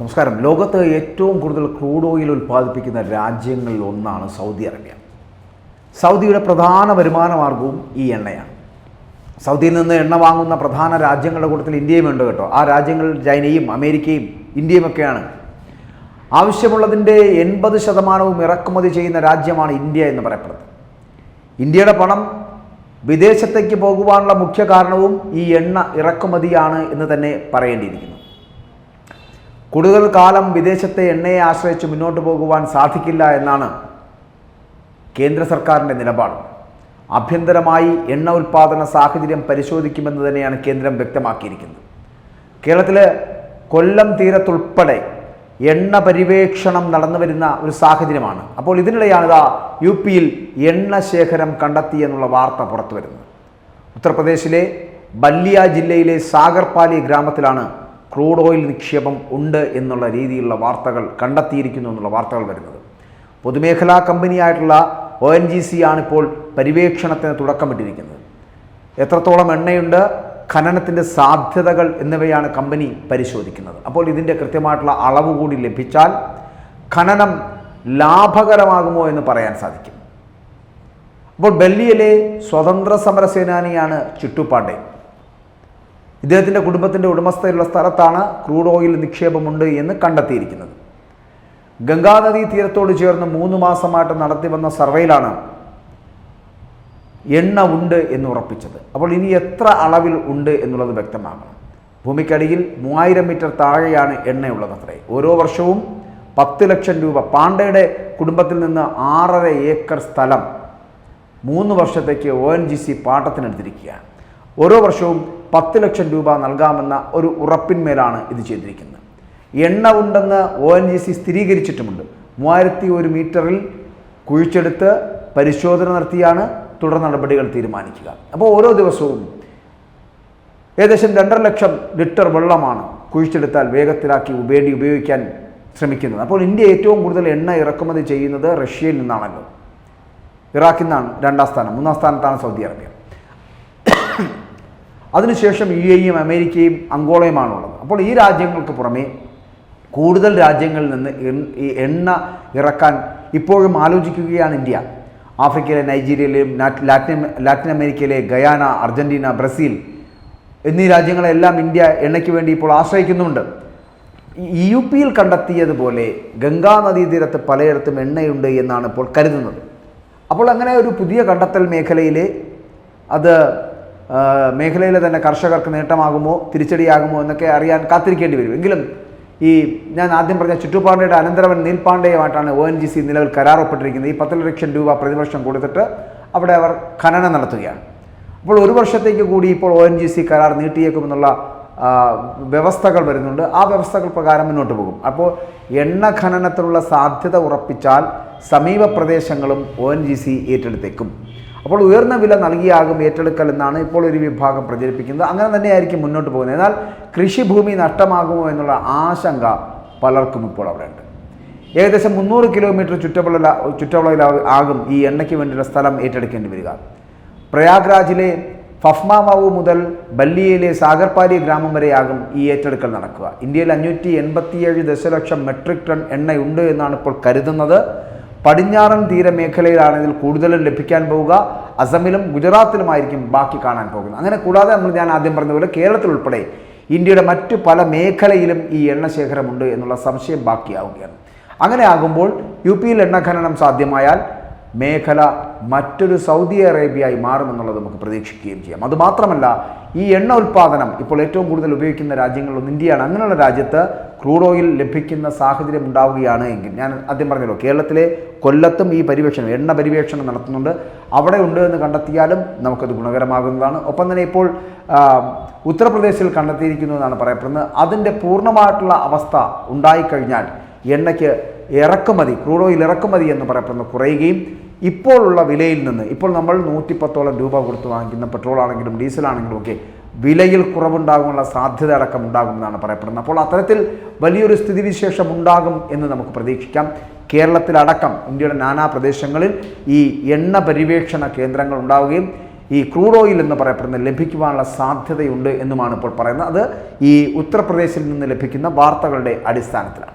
നമസ്കാരം. ലോകത്ത് ഏറ്റവും കൂടുതൽ ക്രൂഡ് ഓയിൽ ഉൽപ്പാദിപ്പിക്കുന്ന രാജ്യങ്ങളിൽ ഒന്നാണ് സൗദി അറേബ്യ. സൗദിയുടെ പ്രധാന വരുമാന മാർഗവും ഈ എണ്ണയാണ്. സൗദിയിൽ നിന്ന് എണ്ണ വാങ്ങുന്ന പ്രധാന രാജ്യങ്ങളുടെ കൂട്ടത്തിൽ ഇന്ത്യയും ഉണ്ട് കേട്ടോ. ആ രാജ്യങ്ങളിൽ ചൈനയും അമേരിക്കയും ഇന്ത്യയും ഒക്കെയാണ്. ആവശ്യമുള്ളതിന്റെ എൺപത് ശതമാനവും ഇറക്കുമതി ചെയ്യുന്ന രാജ്യമാണ് ഇന്ത്യ എന്ന് പറയപ്പെടുന്നത്. ഇന്ത്യയുടെ പണം വിദേശത്തേക്ക് പോകുവാനുള്ള മുഖ്യ കാരണവും ഈ എണ്ണ ഇറക്കുമതിയാണ് എന്ന് തന്നെ പറയേണ്ടിയിരിക്കുന്നു. കൂടുതൽ കാലം വിദേശത്തെ എണ്ണയെ ആശ്രയിച്ച് മുന്നോട്ട് പോകുവാൻ സാധിക്കില്ല എന്നാണ് കേന്ദ്ര സർക്കാരിന്റെ നിലപാട്. ആഭ്യന്തരമായി എണ്ണ ഉൽപ്പാദന സാഹചര്യം പരിശോധിക്കുമെന്ന് തന്നെയാണ് കേന്ദ്രം വ്യക്തമാക്കിയിരിക്കുന്നത്. കേരളത്തിൽ കൊല്ലം തീരത്തുൾപ്പെടെ എണ്ണ പരിവേക്ഷണം നടന്നു വരുന്ന ഒരു സാഹചര്യമാണ്. അപ്പോൾ ഇതിനിടെയാണ് ഇതാ യു പിയിൽ എണ്ണ ശേഖരം കണ്ടെത്തി എന്നുള്ള വാർത്ത പുറത്തു വരുന്നത് ഉത്തർപ്രദേശിലെ ബല്ലിയ ജില്ലയിലെ സാഗർപാലി ഗ്രാമത്തിലാണ് ക്രൂഡ് ഓയിൽ നിക്ഷേപം ഉണ്ട് എന്നുള്ള രീതിയിലുള്ള വാർത്തകൾ കണ്ടെത്തിയിരിക്കുന്നു എന്നുള്ള വാർത്തകൾ വരുന്നത്. പൊതുമേഖലാ കമ്പനിയായിട്ടുള്ള ഒ എൻ ജി സി ആണിപ്പോൾ പരിവേക്ഷണത്തിന് തുടക്കമിട്ടിരിക്കുന്നത്. എത്രത്തോളം എണ്ണയുണ്ട് ഖനനത്തിന്റെ സാധ്യതകൾ എന്നിവയാണ് കമ്പനി പരിശോധിക്കുന്നത്. അപ്പോൾ ഇതിന്റെ കൃത്യമായിട്ടുള്ള അളവ് കൂടി ലഭിച്ചാൽ ഖനനം ലാഭകരമാകുമോ എന്ന് പറയാൻ സാധിക്കും. അപ്പോൾ ഡൽഹിയിലെ സ്വതന്ത്ര സമരസേനാനിയാണ് ചിട്ടുപാണ്ഡെ ഇദ്ദേഹത്തിന്റെ കുടുംബത്തിന്റെ ഉടമസ്ഥയിലുള്ള സ്ഥലത്താണ് ക്രൂഡ് ഓയിൽ നിക്ഷേപമുണ്ട് എന്ന് കണ്ടെത്തിയിരിക്കുന്നത്. ഗംഗാനദി തീരത്തോട് ചേർന്ന് മൂന്ന് മാസമായിട്ട് നടത്തി വന്ന സർവേയിലാണ് എണ്ണ ഉണ്ട് എന്ന് ഉറപ്പിച്ചത്. അപ്പോൾ ഇനി എത്ര അളവിൽ ഉണ്ട് എന്നുള്ളത് വ്യക്തമാകണം ഭൂമിക്കടിയിൽ മൂവായിരം മീറ്റർ താഴെയാണ് എണ്ണയുള്ളത് അത്രേ. ഓരോ വർഷവും പത്ത് ലക്ഷം രൂപ. പാണ്ഡയുടെ കുടുംബത്തിൽ നിന്ന് ആറര ഏക്കർ സ്ഥലം മൂന്ന് വർഷത്തേക്ക് ഒ എൻ ജി സി പാട്ടത്തിനെടുത്തിരിക്കുകയാണ്. ഓരോ വർഷവും പത്ത് ലക്ഷം രൂപ നൽകാമെന്ന ഒരു ഉറപ്പിന്മേലാണ് ഇത് ചെയ്തിരിക്കുന്നത്. എണ്ണ ഉണ്ടെന്ന് ഒ എൻ ജി സി സ്ഥിരീകരിച്ചിട്ടുമുണ്ട്. മൂവായിരത്തി ഒരു മീറ്ററിൽ കുഴിച്ചെടുത്ത് പരിശോധന നടത്തിയാണ് തുടർ നടപടികൾ തീരുമാനിക്കുക. അപ്പോൾ ഓരോ ദിവസവും ഏകദേശം രണ്ടര ലക്ഷം ലിറ്റർ വെള്ളമാണ് കുഴിച്ചെടുത്താൽ വേഗത്തിലാക്കി വേണ്ടി ഉപയോഗിക്കാൻ ശ്രമിക്കുന്നത്. അപ്പോൾ ഇന്ത്യ ഏറ്റവും കൂടുതൽ എണ്ണ ഇറക്കുമതി ചെയ്യുന്നത് റഷ്യയിൽ നിന്നാണല്ലോ. ഇറാഖിൽ നിന്നാണ് രണ്ടാം സ്ഥാനം. മൂന്നാം സ്ഥാനത്താണ് സൗദി അറേബ്യ. അതിനുശേഷം യു എയും അമേരിക്കയും അങ്കോളയുമാണുള്ളത്. അപ്പോൾ ഈ രാജ്യങ്ങൾക്ക് പുറമേ കൂടുതൽ രാജ്യങ്ങളിൽ നിന്ന് എണ്ണ ഇറക്കാൻ ഇപ്പോഴും ആലോചിക്കുകയാണ് ഇന്ത്യ. ആഫ്രിക്കയിലെ നൈജീരിയയിലെയും നാറ്റ്- ലാറ്റിൻ ലാറ്റിൻ അമേരിക്കയിലെ ഗയാന അർജന്റീന ബ്രസീൽ എന്നീ രാജ്യങ്ങളെല്ലാം ഇന്ത്യ എണ്ണയ്ക്ക് വേണ്ടി ഇപ്പോൾ ആശ്രയിക്കുന്നുണ്ട്. യു പിയിൽ കണ്ടെത്തിയതുപോലെ ഗംഗാ നദീതീരത്ത് പലയിടത്തും എണ്ണയുണ്ട് എന്നാണ് ഇപ്പോൾ കരുതുന്നത്. അപ്പോൾ അങ്ങനെ ഒരു പുതിയ കണ്ടെത്തൽ മേഖലയിൽ അത് മേഖലയിലെ തന്നെ കർഷകർക്ക് നേട്ടമാകുമോ തിരിച്ചടിയാകുമോ എന്നൊക്കെ അറിയാൻ കാത്തിരിക്കേണ്ടി വരും. എങ്കിലും ഈ ഞാൻ ആദ്യം പറഞ്ഞ ചുറ്റുപാണ്ടയുടെ അനന്തരവൻ നീൽപാണ്ഡെയുമായിട്ടാണ് ഒ എൻ ജി സി നിലവിൽ കരാറൊപ്പെട്ടിരിക്കുന്നത്. ഈ പത്ത് ലക്ഷം രൂപ പ്രതിവർഷം കൊടുത്തിട്ട് അവിടെ അവർ ഖനനം നടത്തുകയാണ്. അപ്പോൾ ഒരു വർഷത്തേക്ക് കൂടി ഇപ്പോൾ ഒ എൻ ജി സി കരാർ നീട്ടിയേക്കുമെന്നുള്ള വ്യവസ്ഥകൾ വരുന്നുണ്ട്. ആ വ്യവസ്ഥകൾ പ്രകാരം മുന്നോട്ട് പോകും. അപ്പോൾ എണ്ണ ഖനനത്തിനുള്ള സാധ്യത ഉറപ്പിച്ചാൽ സമീപ പ്രദേശങ്ങളും ഒ എൻ ജി സി ഏറ്റെടുത്തേക്കും. അപ്പോൾ ഉയർന്ന വില നൽകിയാകും ഏറ്റെടുക്കൽ എന്നാണ് ഇപ്പോൾ ഒരു വിഭാഗം പ്രചരിപ്പിക്കുന്നത്. അങ്ങനെ തന്നെയായിരിക്കും മുന്നോട്ട് പോകുന്നത്. എന്നാൽ കൃഷിഭൂമി നഷ്ടമാകുമോ എന്നുള്ള ആശങ്ക പലർക്കും ഇപ്പോൾ അവിടെയുണ്ട്. ഏകദേശം മുന്നൂറ് കിലോമീറ്റർ ചുറ്റളവിൽ ചുറ്റളവിൽ ആകും ഈ എണ്ണയ്ക്ക് വേണ്ടിയുള്ള സ്ഥലം ഏറ്റെടുക്കേണ്ടി വരിക. പ്രയാഗ്രാജിലെ ഫഫ്മാമാവു മുതൽ ബല്ലിയയിലെ സാഗർപാലി ഗ്രാമം വരെയാകും ഈ ഏറ്റെടുക്കൽ നടക്കുക. ഇന്ത്യയിൽ അഞ്ഞൂറ്റി എൺപത്തിയേഴ് ദശലക്ഷം മെട്രിക് ടൺ എണ്ണയുണ്ട് എന്നാണ് ഇപ്പോൾ കരുതുന്നത്. പടിഞ്ഞാറൻ തീരമേഖലയിലാണ് ഇതിൽ കൂടുതലും ലഭിക്കാൻ പോവുക അസമിലും ഗുജറാത്തിലുമായിരിക്കും ബാക്കി കാണാൻ പോകുന്നത്. അങ്ങനെ കൂടാതെ നമ്മൾ ഞാൻ ആദ്യം പറഞ്ഞതുപോലെ കേരളത്തിൽ ഉൾപ്പെടെ ഇന്ത്യയുടെ മറ്റു പല മേഖലയിലും ഈ എണ്ണ ശേഖരമുണ്ട് എന്നുള്ള സംശയം ബാക്കിയാവുകയാണ്. അങ്ങനെ ആകുമ്പോൾ യു പിയിൽ എണ്ണ ഖനനം സാധ്യമായാൽ മേഖല മറ്റൊരു സൗദി അറേബ്യയായി മാറുമെന്നുള്ളത് നമുക്ക് പ്രതീക്ഷിക്കുകയും ചെയ്യാം. അതുമാത്രമല്ല ഈ എണ്ണ ഉൽപ്പാദനം ഇപ്പോൾ ഏറ്റവും കൂടുതൽ ഉപയോഗിക്കുന്ന രാജ്യങ്ങളിലൊന്ന് ഇന്ത്യയാണ്. അങ്ങനെയുള്ള രാജ്യത്ത് ക്രൂഡ് ഓയിൽ ലഭിക്കുന്ന സാഹചര്യം ഉണ്ടാവുകയാണ് എങ്കിൽ ഞാൻ ആദ്യം പറഞ്ഞല്ലോ കേരളത്തിലെ കൊല്ലത്തും ഈ പരിവേഷണം എണ്ണ പരിവേഷണം നടത്തുന്നുണ്ട്. അവിടെ ഉണ്ട് എന്ന് കണ്ടെത്തിയാലും നമുക്കത് ഗുണകരമാകുന്നതാണ്. ഒപ്പം തന്നെ ഇപ്പോൾ ഉത്തർപ്രദേശിൽ കണ്ടെത്തിയിരിക്കുന്നു എന്നാണ് പറയപ്പെടുന്നത്. അതിന്റെ പൂർണമായിട്ടുള്ള അവസ്ഥ ഉണ്ടായിക്കഴിഞ്ഞാൽ എണ്ണയ്ക്ക് ഇറക്കുമതി ക്രൂഡ് ഓയിൽ ഇറക്കുമതി എന്ന് പറയപ്പെടുന്നത് കുറയുകയും ഇപ്പോഴുള്ള വിലയിൽ നിന്ന് ഇപ്പോൾ നമ്മൾ നൂറ്റിപ്പത്തോളം രൂപ കൊടുത്ത് വാങ്ങിക്കുന്ന പെട്രോൾ ആണെങ്കിലും ഡീസൽ ആണെങ്കിലും ഒക്കെ വിലയിൽ കുറവുണ്ടാകാനുള്ള സാധ്യത അടക്കം ഉണ്ടാകുമെന്നാണ് പറയപ്പെടുന്നത്. അപ്പോൾ അത്തരത്തിൽ വലിയൊരു സ്ഥിതിവിശേഷം ഉണ്ടാകും എന്ന് നമുക്ക് പ്രതീക്ഷിക്കാം. കേരളത്തിലടക്കം ഇന്ത്യയുടെ നാനാ പ്രദേശങ്ങളിൽ ഈ എണ്ണ പരിവേക്ഷണ കേന്ദ്രങ്ങൾ ഉണ്ടാവുകയും ഈ ക്രൂഡ് ഓയിൽ എന്ന് പറയപ്പെടുന്ന ലഭിക്കുവാനുള്ള സാധ്യതയുണ്ട് എന്നുമാണ് ഇപ്പോൾ പറയുന്നത്. അത് ഈ ഉത്തർപ്രദേശിൽ നിന്ന് ലഭിക്കുന്ന വാർത്തകളുടെ അടിസ്ഥാനത്തിലാണ്.